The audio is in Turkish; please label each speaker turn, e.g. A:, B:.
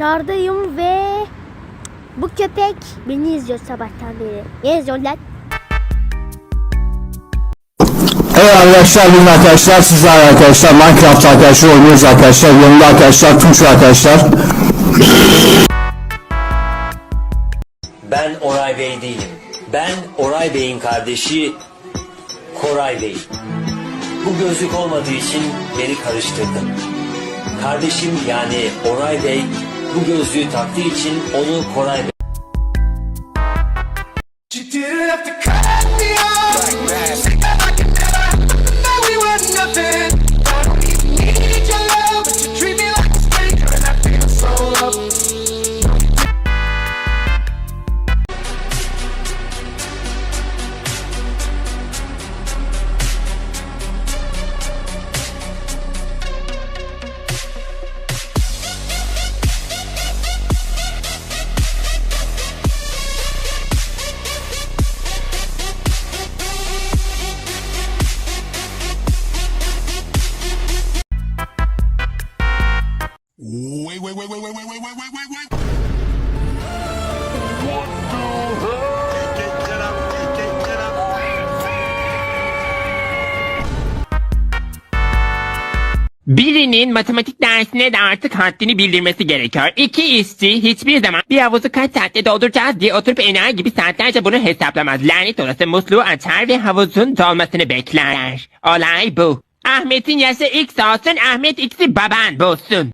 A: Dışarıdayım ve bu köpek beni izliyor sabahtan beri. Ne izliyor lan?
B: Evet arkadaşlar bugün arkadaşlar sizler arkadaşlar Minecraft arkadaşlar oynuyoruz arkadaşlar yanımda arkadaşlar Tunç arkadaşlar
C: Ben Oray Bey değilim. Ben Oray Bey'in kardeşi Koray Bey. Bu gözlük olmadığı için beni karıştırdın. Kardeşim yani Oray Bey bu gözlüğü taktığı için onu Koray Bey
D: Wait, wait, wait, wait, wait, wait, wait, wait, wait, wait, wait.
E: Birinin matematik dersine de artık haddini bildirmesi gerekiyor. İki işçi hiçbir zaman bir havuzu kaç saatte dolduracağız diye oturup enayi gibi saatlerce bunu hesaplamaz. Lanet olası musluğu açar ve havuzun dolmasını bekler. Olay bu. Ahmet'in yaşı X olsun, Ahmet X'i baban bulsun.